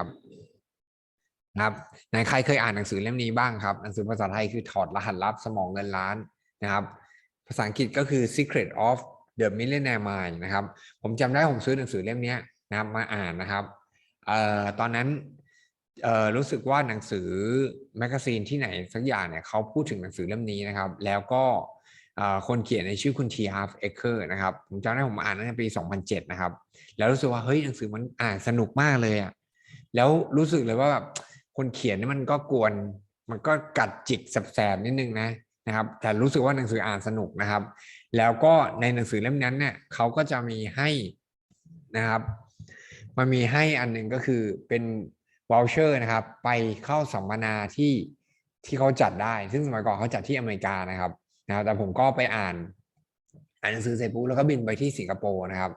นะครับนะครับไหนใครเคยอ่านหนังสือเล่มนี้บ้างครับ หนังสือภาษาไทยคือถอดรหัสลับสมองเงินล้านนะครับ ภาษาอังกฤษก็คือ Secret of the Millionaire Mind นะครับ ผมจำได้ผมซื้อหนังสือเล่มนี้นะครับ มาอ่านนะครับเอ่อตอนนั้นเอ่อรู้สึกว่าหนังสือแมกกาซีนที่ไหนสักอย่างเนี่ยเขาพูดถึงหนังสือเล่มนี้นะครับ แล้วก็เอ่อคนเขียนในชื่อคุณทีฮาร์ฟเอเคอร์นะครับผมจำได้ผมอ่านตั้งแต่ปี 2007 นะครับ แล้วรู้สึกว่าเฮ้ยหนังสือมันอ่านสนุกมากเลยอะ แล้วรู้สึกเลยว่าแบบคนเขียนนี่มันก็กวน มันก็กัดจิกแสบๆนิดนึงนะนะครับ แต่รู้สึกว่าหนังสืออ่านสนุกนะครับ แล้วก็ในหนังสือเล่มนั้นเนี่ยเขาก็จะมีให้นะครับ มันมีให้อันหนึ่งก็คือเป็นวอลเชอร์นะครับ ไปเข้าสัมมนาที่ที่เขาจัดได้ ซึ่งสมัยก่อนเขาจัดที่อเมริกานะครับนะครับแต่ผมก็ไปอ่าน อ่านหนังสือเสร็จปุ๊บแล้วก็บินไปที่สิงคโปร์นะครับ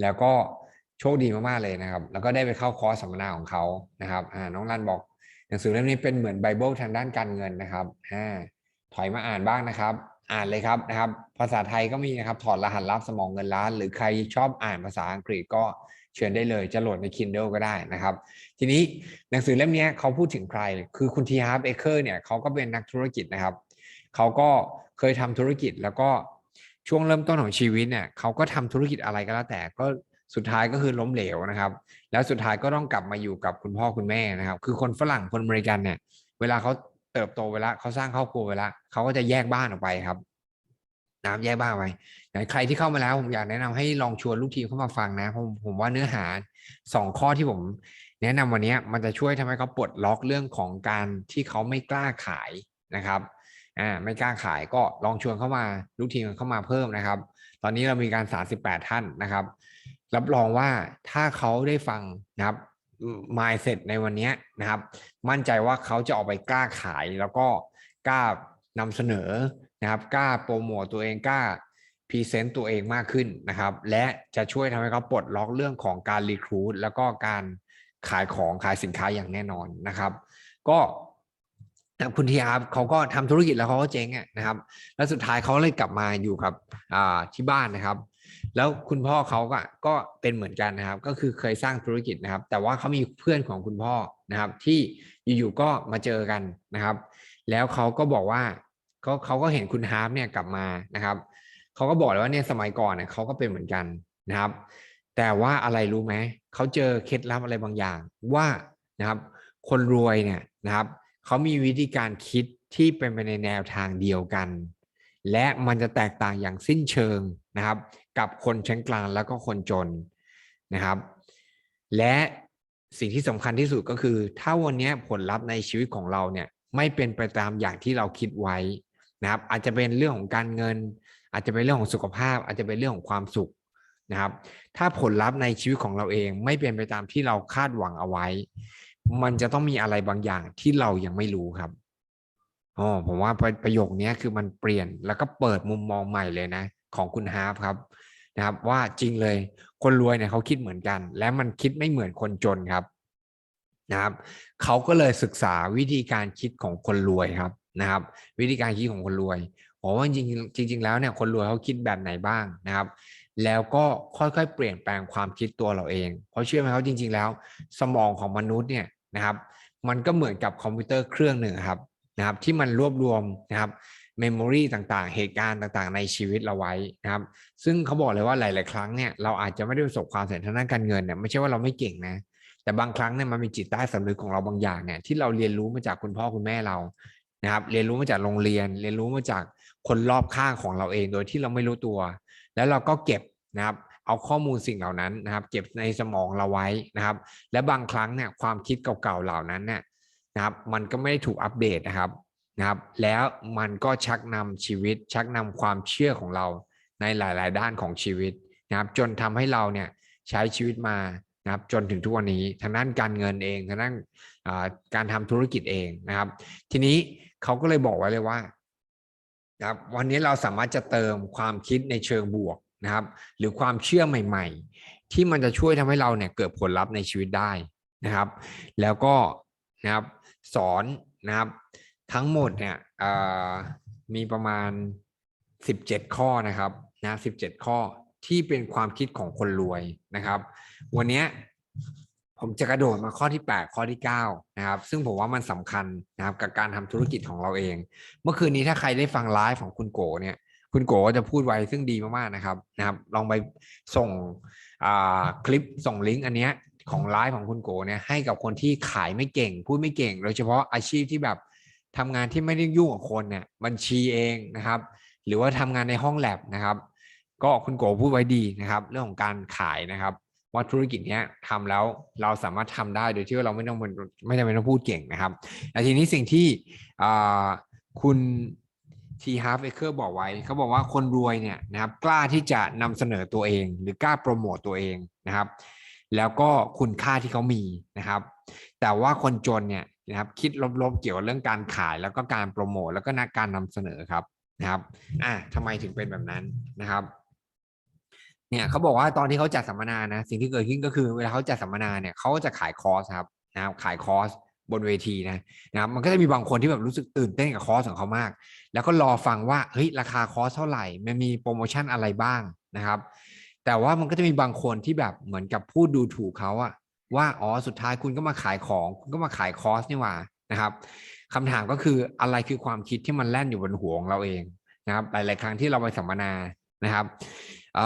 แล้วก็ โชคดีมากๆเลยนะครับ แล้วก็ได้ไปเข้าคอร์สสัมมนาของเขานะครับอ่าน้องรันบอกหนังสือเล่มนี้เป็นเหมือนไบเบิลทางด้านการเงินนะครับอ่าถอยมาอ่านบ้างนะครับ อ่านเลยครับนะครับ ภาษาไทยก็มีนะครับถอดรหัสลับสมองเงินล้าน หรือใครชอบอ่านภาษาอังกฤษก็เชิญได้เลยจะโหลดใน Kindle ก็ได้นะครับ ทีนี้หนังสือเล่มนี้เขาพูดถึงใคร คือคุณทีฮาร์ฟเอเคอร์เนี่ยเขาก็เป็นนักธุรกิจนะครับเขาก็เคยทำธุรกิจแล้วก็ช่วงเริ่มต้นของชีวิตเนี่ยเขาก็ทำธุรกิจอะไรก็แล้วแต่ก็ สุดท้ายก็คือล้มเหลวนะครับ แล้วสุดท้ายก็ต้องกลับมาอยู่กับคุณพ่อคุณแม่นะครับ คือคนฝรั่งคนอเมริกันเนี่ย เวลาเขาเติบโตไปแล้วเขาสร้างครอบครัวไปแล้วเขาก็จะแยกบ้านออกไปครับนะครับแยกบ้านไปอย่างใครที่เข้ามาแล้วผมอยากแนะนำให้ลองชวนลูกทีมเข้ามาฟังนะผมผมว่าเนื้อหาสองข้อที่ผมแนะนำวันนี้มันจะช่วยทำให้เขาปลดล็อกเรื่องของการที่เขาไม่กล้าขายนะครับอ่าไม่กล้าขายก็ลองชวนเข้ามาลูกทีมเข้ามาเพิ่มนะครับ ตอนนี้เรามีการ 38 ท่านนะครับ รับรองว่าถ้าเขาได้ฟังนะครับ mindset ในวันนี้นะครับ มั่นใจว่าเขาจะออกไปกล้าขายแล้วก็กล้านำเสนอนะครับกล้าโปรโมตตัวเองกล้าพรีเซนต์ตัวเองมากขึ้นนะครับ และจะช่วยทำให้เขาปลดล็อกเรื่องของการรีคูดแล้วก็การขายของขายสินค้าอย่างแน่นอนนะครับ ก็นะคุณทีอาร์เขาก็ทำธุรกิจแล้วเขาก็เจ๊งนะครับ แล้วสุดท้ายเขาเลยกลับมาอยู่กับที่บ้านนะครับ แล้วคุณพ่อเขาก็ก็เป็นเหมือนกันนะครับ ก็คือเคยสร้างธุรกิจนะครับ แต่ว่าเขามีเพื่อนของคุณพ่อนะครับ ที่อยู่ๆก็มาเจอกันนะครับ แล้วเขาก็บอกว่าเขาเขาก็เห็นคุณฮาร์ปเนี่ยกลับมานะครับเขาก็บอกเลยว่าเนี่ยสมัยก่อนเนี่ยเขาก็เป็นเหมือนกันนะครับ แต่ว่าอะไรรู้ไหมเขาเจอเคล็ดลับอะไรบางอย่างว่านะครับ คนรวยเนี่ยนะครับเขามีวิธีการคิดที่เป็นไปในแนวทางเดียวกัน และมันจะแตกต่างอย่างสิ้นเชิงนะครับ กับคนชั้นกลางแล้วก็คนจนนะครับ และสิ่งที่สำคัญที่สุดก็คือ ถ้าวันนี้ผลลัพธ์ในชีวิตของเราเนี่ยไม่เป็นไปตามอย่างที่เราคิดไว้นะครับ อาจจะเป็นเรื่องของการเงิน อาจจะเป็นเรื่องของสุขภาพ อาจจะเป็นเรื่องของความสุขนะครับ ถ้าผลลัพธ์ในชีวิตของเราเองไม่เป็นไปตามที่เราคาดหวังเอาไว้ มันจะต้องมีอะไรบางอย่างที่เรายังไม่รู้ครับ อ๋อผมว่าประประโยคนี้คือมันเปลี่ยนแล้วก็เปิดมุมมองใหม่เลยนะ ของคุณฮาร์ฟครับนะครับ ว่าจริงเลยคนรวยเนี่ยเขาคิดเหมือนกัน และมันคิดไม่เหมือนคนจนครับนะครับเขาก็เลยศึกษาวิธีการคิดของคนรวยครับนะครับ วิธีการคิดของคนรวยผมว่าจริงจริง ๆ แล้วเนี่ยคนรวยเขาคิดแบบไหนบ้างนะครับ แล้วก็ค่อยๆเปลี่ยนแปลงความคิดตัวเราเองเพราะเชื่อไหมครับจริง ๆ แล้ว สมองของมนุษย์เนี่ยนะครับ มันก็เหมือนกับคอมพิวเตอร์เครื่องหนึ่งครับ นะครับที่มันรวบรวมนะครับเมมโมรีต่างๆ เหตุการณ์ต่างๆ ในชีวิตเราไว้นะครับ ซึ่งเขาบอกเลยว่าหลาย ๆ ครั้งเนี่ยเราอาจจะไม่ได้ประสบความสำเร็จทางด้านการเงินเนี่ยไม่ใช่ว่าเราไม่เก่งนะ แต่บางครั้งเนี่ยมันมีจิตใต้สำนึกของเราบางอย่างเนี่ยที่เราเรียนรู้มาจากคุณพ่อคุณแม่เรานะครับ เรียนรู้มาจากโรงเรียน เรียนรู้มาจากคนรอบข้างของเราเองโดยที่เราไม่รู้ตัว แล้วเราก็เก็บนะครับเอาข้อมูลสิ่งเหล่านั้นนะครับ เก็บในสมองเราไว้นะครับ และบางครั้งเนี่ยความคิดเก่าๆเหล่านั้นเนี่ย นะครับ มันก็ไม่ได้ถูกอัปเดตนะครับนะครับ แล้วมันก็ชักนำชีวิต ชักนำความเชื่อของเราในหลาย ๆ ด้านของชีวิตนะครับ จนทำให้เราเนี่ยใช้ชีวิตมานะครับ จนถึงทุกวันนี้ทางด้านการเงินเองทางด้านการทำธุรกิจเองนะครับ ทีนี้เขาก็เลยบอกไว้เลยว่านะครับวันนี้เราสามารถจะเติมความคิดในเชิงบวกนะครับ หรือความเชื่อใหม่ ๆ ที่มันจะช่วยทำให้เราเนี่ยเกิดผลลัพธ์ในชีวิตได้นะครับ แล้วก็นะครับ สอนนะครับ ทั้งหมดเนี่ยมีประมาณ 17 ข้อนะครับนะ17 ข้อที่เป็นความคิดของคนรวยนะครับ วันนี้ผมจะกระโดดมาข้อที่ 8 ข้อที่ 9 นะครับ ซึ่งผมว่ามันสำคัญนะครับกับการทำธุรกิจของเราเอง เมื่อคืนนี้ถ้าใครได้ฟังไลฟ์ของคุณโกเนี่ย คุณโกจะพูดไว้ซึ่งดีมากๆนะครับนะครับ ลองไปส่งคลิปส่งลิงก์อันเนี้ย ของไลฟ์ของคุณโกเนี่ยให้กับคนที่ขายไม่เก่ง พูดไม่เก่ง โดยเฉพาะอาชีพที่แบบทำงานที่ไม่ได้ยุ่งกับคนเนี่ยบัญชีเองนะครับ หรือว่าทำงานในห้องแลบนะครับ ก็คุณโกพูดไว้ดีนะครับ เรื่องของการขายนะครับว่าธุรกิจเนี้ยทำแล้วเราสามารถทำได้โดยที่ว่าเราไม่ต้องเป็นไม่จำเป็นต้องพูดเก่งนะครับแต่ทีนี้สิ่งที่คุณทีฮาร์ฟเอเคอร์บอกไว้เขาบอกว่าคนรวยเนี่ยนะครับกล้าที่จะนำเสนอตัวเอง หรือกล้าโปรโมตตัวเองนะครับ แล้วก็คุณค่าที่เขามีนะครับ แต่ว่าคนจนเนี่ยนะครับคิดลบๆเกี่ยวกับเรื่องการขายแล้วก็การโปรโมทแล้วก็นักการนำเสนอครับนะครับอะทำไมถึงเป็นแบบนั้นนะครับเนี่ยเขาบอกว่าตอนที่เขาจัดสัมมนานะสิ่งที่เกิดขึ้นก็คือเวลาเขาจัดสัมมนาเนี่ยเขาก็จะขายคอร์สครับนะครับขายคอร์สบนเวทีนะนะครับมันก็จะมีบางคนที่แบบรู้สึกตื่นเต้นกับคอร์สของเขามาก แล้วก็รอฟังว่าเฮ้ยราคาคอร์สเท่าไหร่มันมีโปรโมชั่นอะไรบ้างนะครับ แต่ว่ามันก็จะมีบางคนที่แบบเหมือนกับพูดดูถูกเขาอะว่าอ๋อสุดท้ายคุณก็มาขายของคุณก็มาขายคอร์สนี่หว่านะครับคำถามก็คืออะไรคือความคิดที่มันแล่นอยู่บนหัวของเราเองนะครับหลาย ๆ ครั้งที่เราไปสัมมนานะครับเ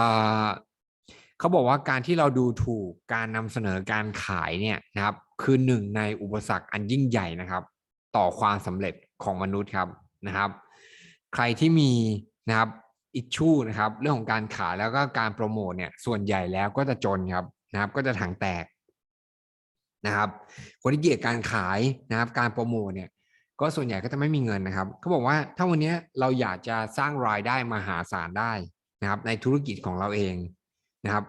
เขาบอกว่าการที่เราดูถูกการนำเสนอการขายเนี่ยนะครับ คือหนึ่งในอุปสรรคอันยิ่งใหญ่นะครับ ต่อความสำเร็จของมนุษย์ครับนะครับ ใครที่มีนะครับ อิชชูนะครับเรื่องของการขายแล้วก็การโปรโมทเนี่ยส่วนใหญ่แล้วก็จะจนครับนะครับ ก็จะถังแตกนะครับ คนที่เกลียดการขายนะครับ การโปรโมทเนี่ย ก็ส่วนใหญ่ก็จะไม่มีเงินนะครับเขาบอกว่าถ้าวันนี้เราอยากจะสร้างรายได้มหาศาลได้นะครับ ในธุรกิจของเราเองนะครับ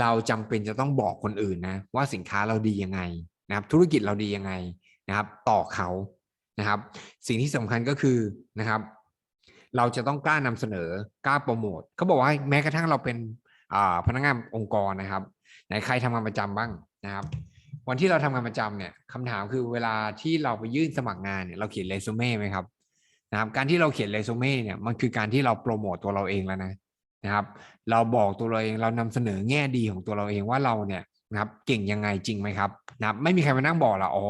เราจำเป็นจะต้องบอกคนอื่นนะว่าสินค้าเราดียังไงนะครับ ธุรกิจเราดียังไงนะครับ ต่อเขานะครับ สิ่งที่สำคัญก็คือนะครับ เราจะต้องกล้านำเสนอกล้าโปรโมทเขาบอกว่าแม้กระทั่งเราเป็นพนักงานองค์กรนะครับไหนใครทำงานประจำบ้างนะครับ วันที่เราทำงานประจำเนี่ยคำถามคือเวลาที่เราไปยื่นสมัครงานเนี่ยเราเขียนเรซูเม่ไหมครับนะครับ การที่เราเขียนเรซูเม่เนี่ยมันคือการที่เราโปรโมตตัวเราเองแล้วนะนะครับ เราบอกตัวเราเองเรานำเสนอแง่ดีของตัวเราเองว่าเราเนี่ยนะครับเก่งยังไงจริงไหมครับนะครับ ไม่มีใครมานั่งบอกเราอ๋อ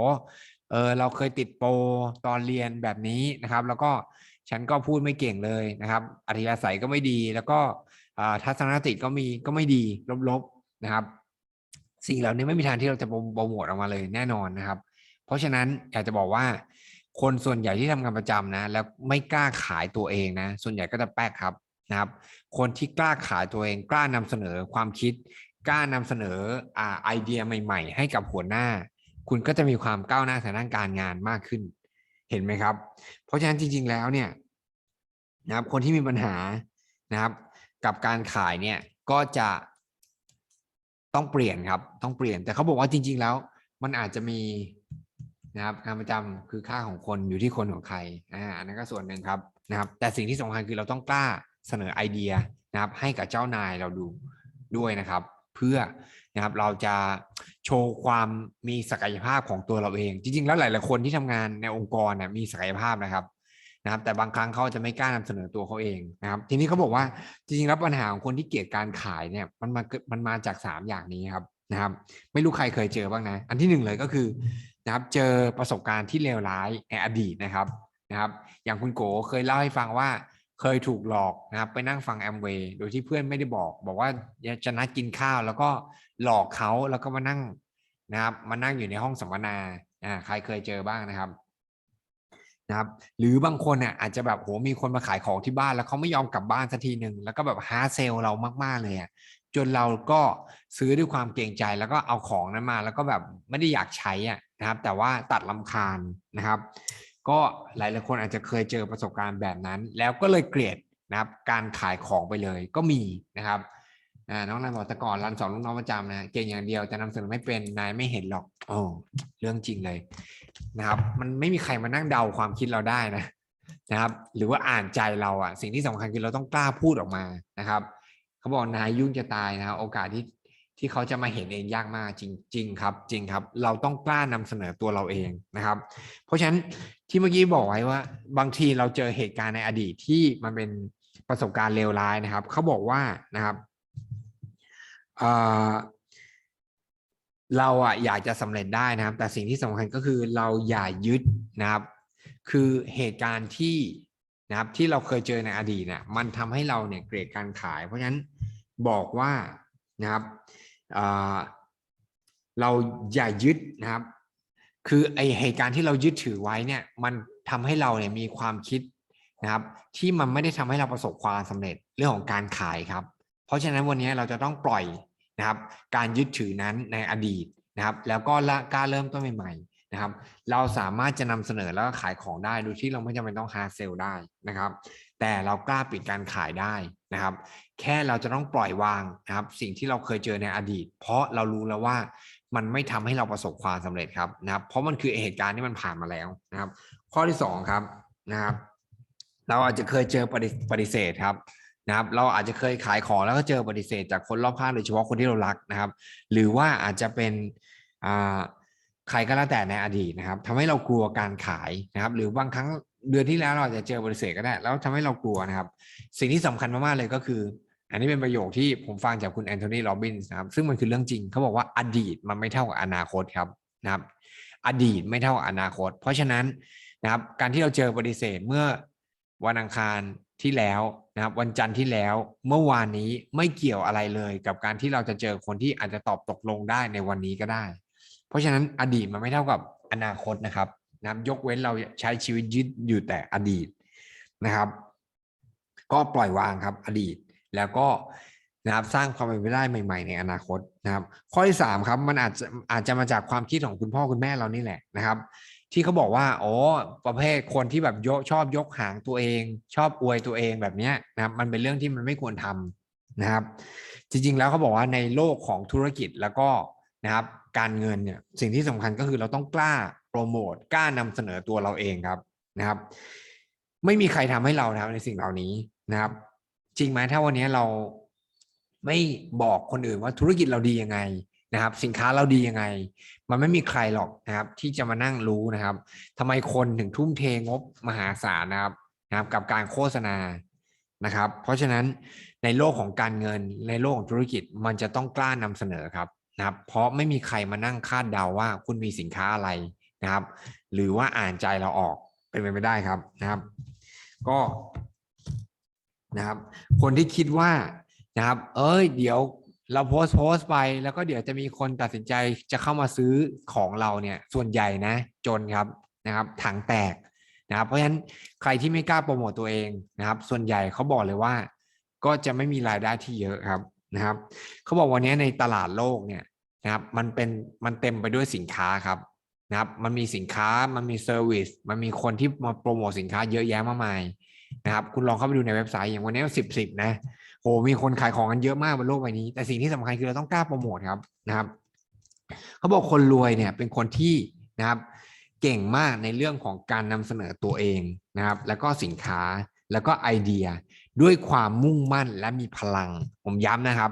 เออเราเคยติดโปรตอนเรียนแบบนี้นะครับ แล้วก็ ฉันก็พูดไม่เก่งเลยนะครับอัธยาศัยก็ไม่ดี แล้วก็ทัศนคติก็มีก็ไม่ดีลบๆนะครับ สิ่งเหล่านี้ไม่มีทางที่เราจะโปรโมทออกมาเลยแน่นอนนะครับ เพราะฉะนั้นอยากจะบอกว่า คนส่วนใหญ่ที่ทำงานประจำนะ แล้วไม่กล้าขายตัวเองนะ ส่วนใหญ่ก็จะแป๊กครับนะครับ คนที่กล้าขายตัวเองกล้านำเสนอความคิดกล้านำเสนอไอเดียใหม่ ๆ ให้กับหัวหน้า คุณก็จะมีความก้าวหน้าทางด้านการงานมากขึ้น เห็นไหมครับ เพราะฉะนั้นจริง ๆ แล้วเนี่ยนะครับคนที่มีปัญหานะครับ กับการขายเนี่ยก็จะต้องเปลี่ยนครับ ต้องเปลี่ยนแต่เขาบอกว่าจริง ๆ แล้ว มันอาจจะมีนะครับงานประจำคือค่าของคนอยู่ที่คนของใครอ่าอันนั้นก็ส่วนหนึ่งครับนะครับ แต่สิ่งที่สำคัญคือเราต้องกล้าเสนอไอเดียนะครับ ให้กับเจ้านายเราดูด้วยนะครับ พื่อนะครับเราจะโชว์ความมีศักยภาพของตัวเราเอง จริง ๆ แล้วหลาย ๆ คนที่ทำงานในองค์กรนะมีศักยภาพนะครับนะครับ แต่บางครั้งเขาจะไม่กล้านำเสนอตัวเขาเองนะครับ ทีนี้เขาบอกว่าจริงๆแล้วปัญหาของคนที่เกลียดการขายเนี่ยมันมาเกิดมันมาจากสามอย่างนี้ครับนะครับ ไม่รู้ใครเคยเจอบ้างนะ อันที่หนึ่งเลยก็คือนะครับเจอประสบการณ์ที่เลวร้ายในอดีตนะครับนะครับ อย่างคุณโกเคยเล่าให้ฟังว่า เคยถูกหลอกนะครับไปนั่งฟังแอมเวย์โดยที่เพื่อนไม่ได้บอก บอกว่าจะนัดกินข้าวแล้วก็หลอกเขาแล้วก็มานั่งนะครับมานั่งอยู่ในห้องสัมมนาอ่าใครเคยเจอบ้างนะครับนะครับ หรือบางคนเนี่ยอาจจะแบบโหมีคนมาขายของที่บ้านแล้วเขาไม่ยอมกลับบ้านสักทีหนึ่งแล้วก็แบบฮาเซลเรามากๆเลยอะจนเราก็ซื้อด้วยความเกรงใจแล้วก็เอาของนั้นมา แล้วก็แบบไม่ได้อยากใช้อะนะครับ แต่ว่าตัดลำคาญนะครับ ก็หลายๆคนอาจจะเคยเจอประสบการณ์แบบนั้น แล้วก็เลยเกลียดนะครับการขายของไปเลยก็มีนะครับน้องนายบอกแต่ก่อนรันสอนลูกน้องประจำนะเก่งอย่างเดียวแต่นำเสนอไม่เป็นนายไม่เห็นหรอกโอ้เรื่องจริงเลยนะครับ มันไม่มีใครมานั่งเดาความคิดเราได้นะนะครับ หรือว่าอ่านใจเราอะสิ่งที่สำคัญคือเราต้องกล้าพูดออกมานะครับเขาบอกนายยุ่งจะตายนะครับโอกาสที่ ที่เขาจะมาเห็นเองยากมากจริงๆครับ จริงครับ เราต้องกล้านำเสนอตัวเราเองนะครับ เพราะฉะนั้นที่เมื่อกี้บอกไว้ว่า บางทีเราเจอเหตุการณ์ในอดีตที่มันเป็นประสบการณ์เลวร้ายนะครับ เขาบอกว่านะครับเราอะอยากจะสำเร็จได้นะครับ แต่สิ่งที่สำคัญก็คือเราอย่ายึดนะครับ คือเหตุการณ์ที่นะครับที่เราเคยเจอในอดีตเนี่ยมันทำให้เราเนี่ยเกลียดการขาย เพราะฉะนั้นบอกว่านะครับ เราอย่ายึดนะครับ คือไอเหตุการณ์ที่เรายึดถือไว้เนี่ย มันทำให้เราเนี่ยมีความคิดนะครับ ที่มันไม่ได้ทำให้เราประสบความสำเร็จเรื่องของการขายครับ เพราะฉะนั้นวันนี้เราจะต้องปล่อยนะครับ การยึดถือนั้นในอดีตนะครับ แล้วก็ละกล้าเริ่มต้นใหม่ๆ นะครับ เราสามารถจะนำเสนอแล้วก็ขายของได้โดยที่เราไม่จำเป็นต้องฮาเซลได้นะครับ แต่เรากล้าปิดการขายได้นะครับ แค่เราจะต้องปล่อยวางนะครับ สิ่งที่เราเคยเจอในอดีต เพราะเรารู้แล้วว่ามันไม่ทำให้เราประสบความสำเร็จครับนะครับ เพราะมันคือเหตุการณ์ที่มันผ่านมาแล้วนะครับ ข้อที่สองครับนะครับ เราอาจจะเคยเจอปฏิปฏิเสธครับนะครับ เราอาจจะเคยขายของแล้วก็เจอปฏิเสธจากคนรอบข้างโดยเฉพาะคนที่เรารักนะครับ หรือว่าอาจจะเป็นอ่า ใครก็แล้วแต่ในอดีตนะครับทำให้เรากลัวการขายนะครับ หรือบางครั้งเดือนที่แล้วเราจะเจอปฏิเสธก็ได้ แล้วทำให้เรากลัวนะครับ สิ่งที่สำคัญมากๆเลยก็คือ อันนี้เป็นประโยคที่ผมฟังจากคุณแอนโทนีโรบินส์นะครับ ซึ่งมันคือเรื่องจริงเขาบอกว่าอดีตมันไม่เท่ากับอนาคตครับนะครับ อดีตไม่เท่ากับอนาคต เพราะฉะนั้นนะครับการที่เราเจอปฏิเสธเมื่อวันอังคารที่แล้วนะครับ วันจันทร์ที่แล้วเมื่อวานนี้ไม่เกี่ยวอะไรเลย กับการที่เราจะเจอคนที่อาจจะตอบตกลงได้ในวันนี้ก็ได้ เพราะฉะนั้นอดีตมันไม่เท่ากับอนาคตนะครับนะยกเว้นเราใช้ชีวิตยึดอยู่แต่อดีตนะครับ ก็ปล่อยวางครับอดีตแล้วก็นะครับสร้างความเป็นไปได้ใหม่ ๆ ในอนาคตนะครับ ข้อที่สามครับมันอาจจะอาจจะมาจากความคิดของคุณพ่อคุณแม่เรานี่แหละนะครับ ที่เขาบอกว่าโอ้ประเภทคนที่แบบยกชอบยกหางตัวเอง ชอบอวยตัวเองแบบนี้นะครับ มันเป็นเรื่องที่มันไม่ควรทำนะครับ จริงๆแล้วเขาบอกว่าในโลกของธุรกิจแล้วก็นะครับ การเงินเนี่ยสิ่งที่สำคัญก็คือเราต้องกล้าโปรโมทกล้านำเสนอตัวเราเองครับนะครับ ไม่มีใครทำให้เราทำในสิ่งเหล่านี้นะครับ จริงไหมถ้าวันนี้เราไม่บอกคนอื่นว่าธุรกิจเราดียังไงนะครับ สินค้าเราดียังไง มันไม่มีใครหรอกนะครับ ที่จะมานั่งรู้นะครับทำไมคนถึงทุ่มเทงบมหาศาลนะครับนะครับ กับการโฆษณานะครับ เพราะฉะนั้นในโลกของการเงินในโลกของธุรกิจมันจะต้องกล้านำเสนอครับ นะครับ เพราะไม่มีใครมานั่งคาดเดาว่าคุณมีสินค้าอะไรนะครับ หรือว่าอ่านใจเราออกเป็นไปไม่ได้ครับนะครับ ก็นะครับ คนที่คิดว่านะครับ เอ้ย เดี๋ยวเราโพสโพสต์ไป แล้วก็เดี๋ยวจะมีคนตัดสินใจจะเข้ามาซื้อของเราเนี่ย ส่วนใหญ่นะจนครับนะครับถังแตกนะครับ เพราะฉะนั้นใครที่ไม่กล้าโปรโมตตัวเองนะครับ ส่วนใหญ่เขาบอกเลยว่า ก็จะไม่มีรายได้ที่เยอะครับนะครับเขาบอกวันนี้ในตลาดโลกเนี่ย นะครับมันเป็นมันเต็มไปด้วยสินค้าครับนะครับ มันมีสินค้ามันมีเซอร์วิสมันมีคนที่มาโปรโมทสินค้าเยอะแยะมากมายนะครับ คุณลองเข้าไปดูในเว็บไซต์อย่างวันนี้สิบสิบนะโหมีคนขายของกันเยอะมากบนโลกใบนี้ แต่สิ่งที่สำคัญคือเราต้องกล้าโปรโมทครับนะครับเขาบอกคนรวยเนี่ยเป็นคนที่นะครับ เก่งมากในเรื่องของการนำเสนอตัวเองนะครับ แล้วก็สินค้าแล้วก็ไอเดียด้วยความมุ่งมั่นและมีพลัง ผมย้ำนะครับ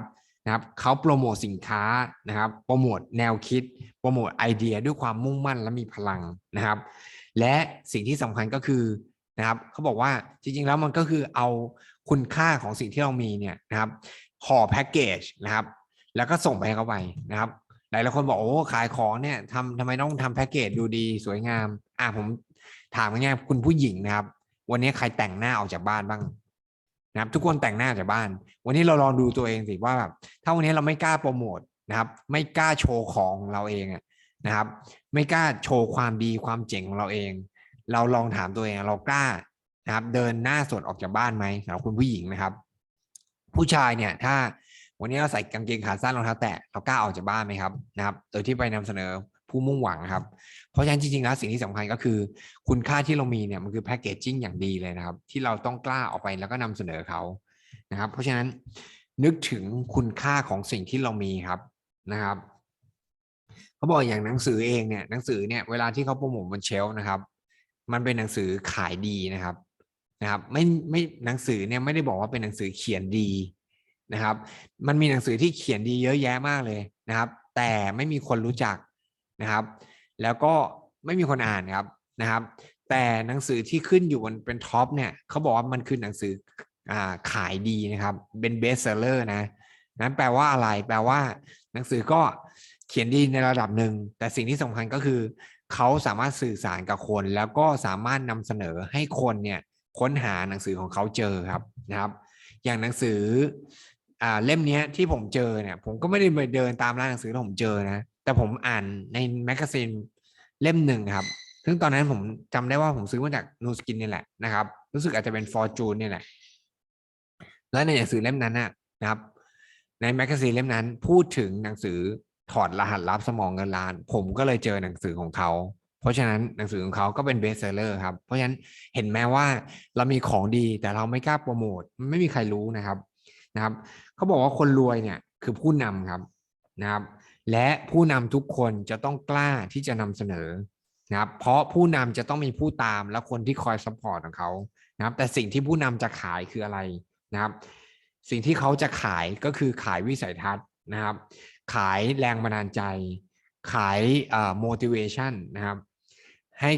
นะครับเขาโปรโมทสินค้านะครับโปรโมทแนวคิดโปรโมทไอเดียด้วยความมุ่งมั่นและมีพลังนะครับ และสิ่งที่สำคัญก็คือนะครับเขาบอกว่าจริงๆแล้วมันก็คือเอาคุณค่าของสิ่งที่เรามีเนี่ยนะครับห่อแพ็กเกจนะครับ แล้วก็ส่งไปให้เขาไปนะครับหลายหลายคนบอกโอ้ขายของเนี่ยทำทำไมต้องทำแพ็กเกจดูดีสวยงาม อะผมถามง่ายๆคุณผู้หญิงนะครับ วันนี้ใครแต่งหน้าออกจากบ้านบ้าง นะครับทุกคนแต่งหน้าออกจากบ้าน วันนี้เราลองดูตัวเองสิว่าแบบถ้าวันนี้เราไม่กล้าโปรโมทนะครับ ไม่กล้าโชว์ของของเราเองนะครับ ไม่กล้าโชว์ความดีความเจ๋งของเราเอง เราลองถามตัวเองเรากล้านะครับ เดินหน้าสดออกจากบ้านไหมสำหรับคุณผู้หญิงนะครับ ผู้ชายเนี่ยถ้าวันนี้เราใส่กางเกงขาสั้นรองเท้าแตะเรากล้าออกจากบ้านไหมครับนะครับ โดยที่ไปนำเสนอ ผู้มุ่งหวังครับ เพราะฉะนั้นจริงๆแล้วสิ่งที่สำคัญก็คือ คุณค่าที่เรามีเนี่ยมันคือแพคเกจจิ้งอย่างดีเลยนะครับ ที่เราต้องกล้าออกไปแล้วก็นำเสนอเขานะครับ เพราะฉะนั้นนึกถึงคุณค่าของสิ่งที่เรามีครับนะครับเขาบอกอย่างหนังสือเองเนี่ยหนังสือเนี่ยเวลาที่เขาโปรโมทบนเชล์นะครับ มันเป็นหนังสือขายดีนะครับนะครับไม่ไม่หนังสือเนี่ยไม่ได้บอกว่าเป็นหนังสือเขียนดีนะครับ มันมีหนังสือที่เขียนดีเยอะแยะมากเลยนะครับ แต่ไม่มีคนรู้จัก นะครับ แล้วก็ไม่มีคนอ่านครับนะครับ แต่หนังสือที่ขึ้นอยู่บนเป็นท็อปเนี่ยเขาบอกว่ามันคือหนังสืออ่าขายดีนะครับ เป็นเบสเซอร์นะนั้นแปลว่าอะไร แปลว่า หนังสือก็เขียนดีในระดับหนึ่ง แต่สิ่งที่สำคัญก็คือ เขาสามารถสื่อสารกับคน แล้วก็สามารถนำเสนอให้คนเนี่ยค้นหาหนังสือของเขาเจอครับนะครับ อย่างหนังสืออ่าเล่มนี้ที่ผมเจอเนี่ย ผมก็ไม่ได้ไปเดินตามร้านหนังสือที่ผมเจอนะ แต่ผมอ่านในแมกกาซีนเล่มหนึ่งครับ ซึ่งตอนนั้นผมจำได้ว่าผมซื้อมาจากนูสกินนี่แหละนะครับ รู้สึกอาจจะเป็นฟอร์จูนนี่แหละ และในหนังสือเล่มนั้นนะนะครับ ในแมกกาซีนเล่มนั้น พูดถึงหนังสือถอดรหัสลับสมองเงินล้าน ผมก็เลยเจอหนังสือของเขาเพราะฉะนั้นหนังสือของเขาก็เป็นเบสเซอร์ครับ เพราะฉะนั้นเห็นแม้ว่าเรามีของดีแต่เราไม่กล้าโปรโมทไม่มีใครรู้นะครับนะครับเขาบอกว่าคนรวยเนี่ยคือผู้นำครับนะครับ และผู้นำทุกคนจะต้องกล้าที่จะนำเสนอนะครับเพราะผู้นำจะต้องมีผู้ตามและคนที่คอยซัพพอร์ตของเขานะครับ แต่สิ่งที่ผู้นำจะขายคืออะไรนะครับ สิ่งที่เขาจะขายก็คือขายวิสัยทัศน์นะครับ ขายแรงบันดาลใจ ขายเอ่อ motivation นะครับ ให้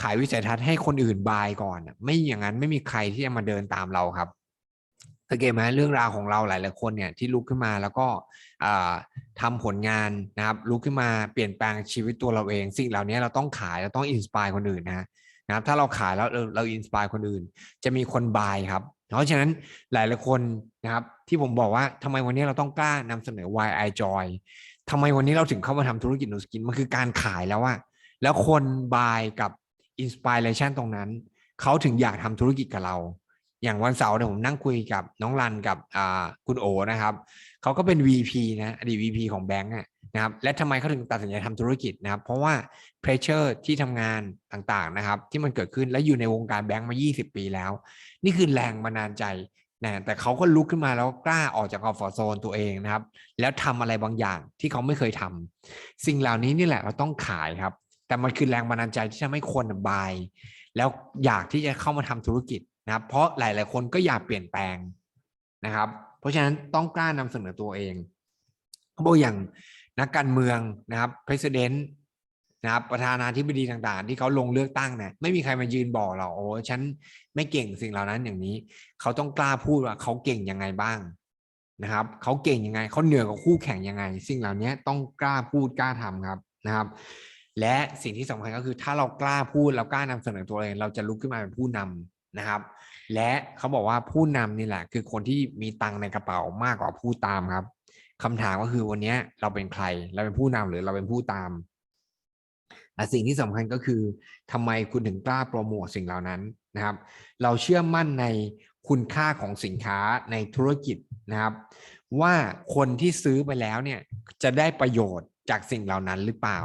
ขายวิสัยทัศน์ให้คนอื่นบายก่อน ไม่อย่างนั้นไม่มีใครที่จะมาเดินตามเราครับ สังเกตไหมเรื่องราวของเราหลายๆคนเนี่ยที่ลุกขึ้นมาแล้วก็อ่าทำผลงานนะครับลุกขึ้นมาเปลี่ยนแปลงชีวิตตัวเราเอง สิ่งเหล่านี้เราต้องขายเราต้องอินสปายคนอื่นนะนะครับถ้าเราขายแล้วเราอินสปายคนอื่น จะมีคนบายครับ เพราะฉะนั้นหลายๆคนนะครับที่ผมบอกว่าทำไมวันนี้เราต้องกล้านำเสนอ Why I Joy ทำไมวันนี้เราถึงเข้ามาทำธุรกิจนูสกินมันคือการขายแล้วอะแล้วคนบายกับอินสปิเรชันตรงนั้น เขาถึงอยากทำธุรกิจกับเรา อย่างวันเสาร์เนี่ยผมนั่งคุยกับน้องรันกับคุณโอนะครับเขาก็เป็น VP นะอดีต VP ของแบงก์นะครับและทำไมเขาถึงตัดสินใจทำธุรกิจนะครับ เพราะว่า pressure ที่ทำงานต่างๆนะครับ ที่มันเกิดขึ้นและอยู่ในวงการแบงก์มา 20 ปีแล้ว นี่คือแรงบันดาลใจนะแต่เขาก็ลุกขึ้นมาแล้วกล้าออกจากคอมฟอร์ทโซนตัวเองนะครับ แล้วทำอะไรบางอย่างที่เขาไม่เคยทำสิ่งเหล่านี้นี่แหละเราต้องขายครับ แต่มันคือแรงบันดาลใจที่ทำให้คนบายแล้วอยากที่จะเข้ามาทำธุรกิจ นะครับ เพราะหลาย ๆ คนก็อยากเปลี่ยนแปลงนะครับ เพราะฉะนั้นต้องกล้านำเสนอตัวเองเขาบอกอย่างนักการเมืองนะครับ president นะครับประธานาธิบดีต่าง ๆ ที่เขาลงเลือกตั้งเนี่ยไม่มีใครมายืนบอกเราโอ้ฉันไม่เก่งสิ่งเหล่านั้นอย่างนี้ เขาต้องกล้าพูดว่าเขาเก่งยังไงบ้างนะครับเขาเก่งยังไงเขาเหนือกว่าคู่แข่งยังไง สิ่งเหล่านี้ต้องกล้าพูดกล้าทำครับนะครับ และสิ่งที่สำคัญก็คือถ้าเรากล้าพูดเรากล้านำเสนอตัวเอง เราจะลุกขึ้นมาเป็นผู้นำ นะครับ และเขาบอกว่าผู้นำนี่แหละ คือคนที่มีตังในกระเป๋ามากกว่าผู้ตามครับคำถามก็คือวันนี้เราเป็นใคร เราเป็นผู้นำหรือเราเป็นผู้ตามและสิ่งที่สำคัญก็คือทำไมคุณถึงกล้าโปรโมทสิ่งเหล่านั้นนะครับ เราเชื่อมั่นในคุณค่าของสินค้าในธุรกิจนะครับ ว่าคนที่ซื้อไปแล้วเนี่ยจะได้ประโยชน์จากสิ่งเหล่านั้นหรือเปล่า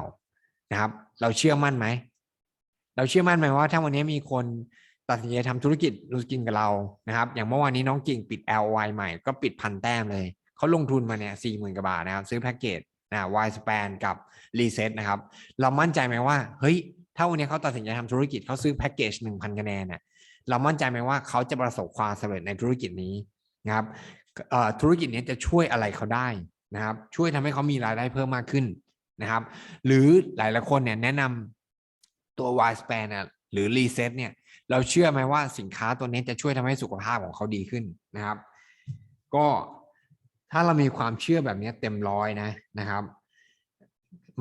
นะครับ เราเชื่อมั่นไหมเราเชื่อมั่นไหมว่าถ้าวันนี้มีคน ตัดสินใจทำธุรกิจนูสกินกับเรานะครับ อย่างเมื่อวานนี้น้องกิ่งปิด LY ใหม่ก็ปิดพันแต้มเลยเขาลงทุนมาเนี่ยสี่หมื่นกว่าบาทนะครับ ซื้อแพ็กเกจนะ Y span กับ reset นะครับ เรามั่นใจไหมว่า เฮ้ย ถ้าวันนี้เขาตัดสินใจทำธุรกิจเขาซื้อแพ็กเกจหนึ่งพันคะแนนเนี่ยเรามั่นใจไหมว่าเขาจะประสบความสำเร็จในธุรกิจนี้นะครับธุรกิจนี้จะช่วยอะไรเขาได้นะครับ ช่วยทำให้เขามีรายได้เพิ่มมากขึ้นนะครับ หรือหลายหลายคนเนี่ยแนะนำตัว Y span นะหรือ reset เนี่ย เราเชื่อไหมว่าสินค้าตัวนี้จะช่วยทำให้สุขภาพของเขาดีขึ้นนะครับ ก็ถ้าเรามีความเชื่อแบบนี้เต็มร้อยนะนะครับ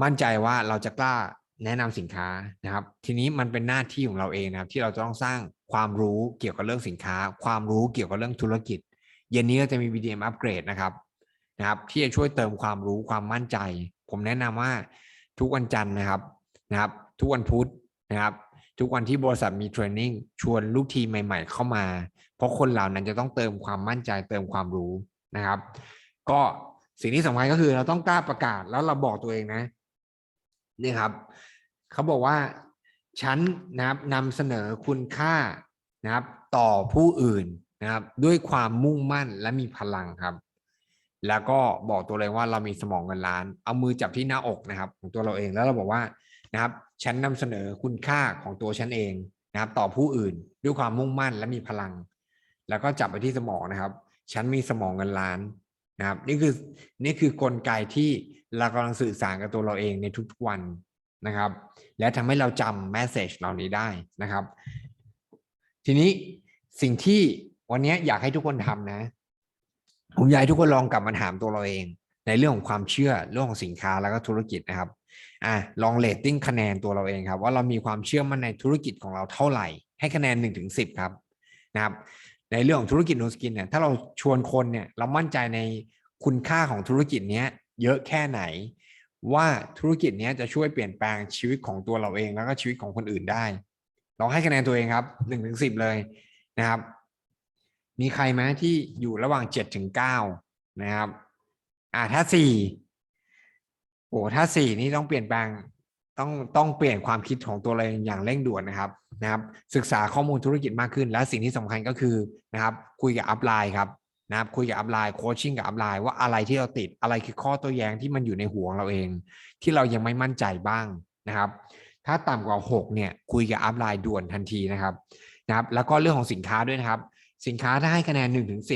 มั่นใจว่าเราจะกล้าแนะนำสินค้านะครับ ทีนี้มันเป็นหน้าที่ของเราเองนะครับ ที่เราจะต้องสร้างความรู้เกี่ยวกับเรื่องสินค้า ความรู้เกี่ยวกับเรื่องธุรกิจ เย็นนี้ก็จะมี BDM อัปเกรดนะครับนะครับ ที่จะช่วยเติมความรู้ความมั่นใจ ผมแนะนำว่าทุกวันจันทร์นะครับนะครับ ทุกวันพุธนะครับ ทุกวันที่บริษัทมีเทรนนิ่งชวนลูกทีมใหม่ ๆ เข้ามา เพราะคนเหล่านั้นจะต้องเติมความมั่นใจเติมความรู้นะครับ ก็สิ่งที่สำคัญก็คือเราต้องกล้าประกาศแล้วเราบอกตัวเองนะนี่ครับเขาบอกว่าฉันนะครับนำเสนอคุณค่านะครับ ต่อผู้อื่นนะครับ ด้วยความมุ่งมั่นและมีพลังครับ แล้วก็บอกตัวเองว่าเรามีสมองเงินล้าน เอามือจับที่หน้าอกนะครับ ของตัวเราเองแล้วเราบอกว่านะครับ ฉันนำเสนอคุณค่าของตัวฉันเองนะครับ ต่อผู้อื่นด้วยความมุ่งมั่นและมีพลัง แล้วก็จับไปที่สมองนะครับ ฉันมีสมองเงินล้านนะครับ นี่คือนี่คือกลไกที่เรากำลังสื่อสารกับตัวเราเองในทุกๆวันนะครับ และทำให้เราจำแมสเซจเหล่านี้ได้นะครับ ทีนี้สิ่งที่วันนี้อยากให้ทุกคนทำนะผมอยากให้ทุกคนลองกลับมาถามตัวเราเอง ในเรื่องของความเชื่อเรื่องของสินค้าแล้วก็ธุรกิจนะครับ อะลองเรตติ้งคะแนนตัวเราเองครับ ว่าเรามีความเชื่อมั่นในธุรกิจของเราเท่าไหร่ ให้คะแนน1นถึงสิครับนะครับ ในเรื่องของธุรกิจโนสกินเนี่ยถ้าเราชวนคนเนี่ยเรามั่นใจในคุณค่าของธุรกิจเนี้ยเยอะแค่ไหน ว่าธุรกิจเนี้ยจะช่วยเปลี่ยนแปลงชีวิตของตัวเราเองแล้วก็ชีวิตของคนอื่นได้ลองให้คะแนนตัวเองครับหนึ่งถึงสิบเลยนะครับ มีใครไหมที่อยู่ระหว่างเจ็ดถึงเก้านะครับ อ่าถ้าสี่ โอ้ถ้าสี่นี่ต้องเปลี่ยนแปลงต้องต้องเปลี่ยนความคิดของตัวเราองอย่างเร่งด่วนนะครับนะครับศึกษาข้อมูลธุรกิจมากขึ้น และสิ่งที่สำคัญก็คือนะครับคุยกับอัพไลน์ครับนะครับคุยกับอัพไลน์โคชชิ่งกับอัพไลน์ว่าอะไรที่เราติดอะไรคือข้อตัวแย้งที่มันอยู่ในหัวของเราเอง ที่เรายังไม่มั่นใจบ้างนะครับ ถ้าต่ำกว่า 6 เนี่ยคุยกับอัพไลน์ด่วนทันทีนะครับนะครับ แล้วก็เรื่องของสินค้าด้วยนะครับ สินค้าถ้าให้คะแนน1ถึง10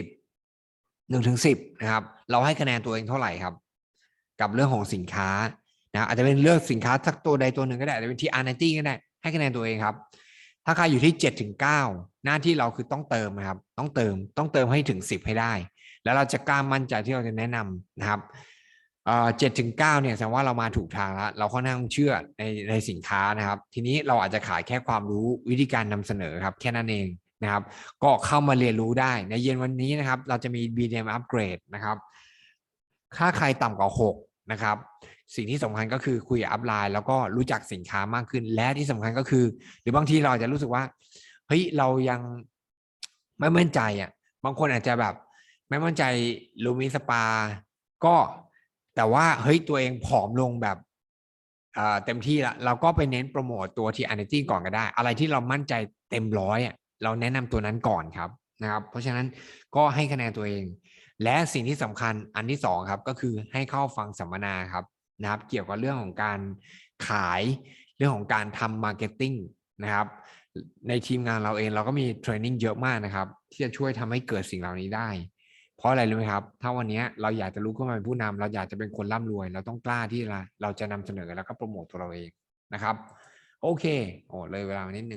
1ถึง10นะครับ เราให้คะแนนตัวเองเท่าไหร่ครับ กับเรื่องของสินค้านะอาจจะเป็นเลือกสินค้าสักตัวใดตัวหนึ่งก็ได้อาจจะเป็นที่อาร์นตี้ก็ได้ให้คะแนนตัวเองครับ ถ้าใครอยู่ที่7ถึง9หน้าที่เราคือต้องเติมนะครับ ต้องเติมต้องเติมให้ถึง10ให้ได้ แล้วเราจะกล้ามั่นใจที่เราจะแนะนำนะครับเจ็ดถึงเก้าเนี่ยแสดงว่าเรามาถูกทางแล้ว เราค่อนข้างเชื่อในในสินค้านะครับ ทีนี้เราอาจจะขายแค่ความรู้วิธีการนำเสนอครับ แค่นั้นเองนะครับ ก็เข้ามาเรียนรู้ได้ในเย็นวันนี้นะครับ เราจะมี BDM upgrade นะครับ ถ้าใครต่ำกว่า 6 นะครับ สิ่งที่สำคัญก็คือคุยกับอัพไลน์แล้วก็รู้จักสินค้ามากขึ้น และที่สำคัญก็คือ หรือบางทีเราจะรู้สึกว่าเฮ้ยเรายังไม่มั่นใจอะบางคนอาจจะแบบไม่มั่นใจลูมิสปา ก็แต่ว่าเฮ้ยตัวเองผอมลงแบบเต็มที่ละเราก็ไปเน้นโปรโมตตัวที่อันตี้ก่อนก็ได้ อะไรที่เรามั่นใจเต็มร้อยอะเราแนะนำตัวนั้นก่อนครับนะครับ เพราะฉะนั้นก็ให้คะแนนตัวเอง และสิ่งที่สำคัญอันที่สองครับก็คือให้เข้าฟังสัมมนาครับนะครับ เกี่ยวกับเรื่องของการขายเรื่องของการทำมาร์เก็ตติ้งนะครับ ในทีมงานเราเองเราก็มีเทรนนิ่งเยอะมากนะครับ ที่จะช่วยทำให้เกิดสิ่งเหล่านี้ได้ เพราะอะไรรู้ไหมครับ ถ้าวันนี้เราอยากจะรู้ขึ้นมาเป็นผู้นำเราอยากจะเป็นคนร่ำรวย เราต้องกล้าที่เราจะนำเสนอแล้วก็โปรโมตตัวเราเองนะครับ โอเคโอ้เลยเวลามานิดนึง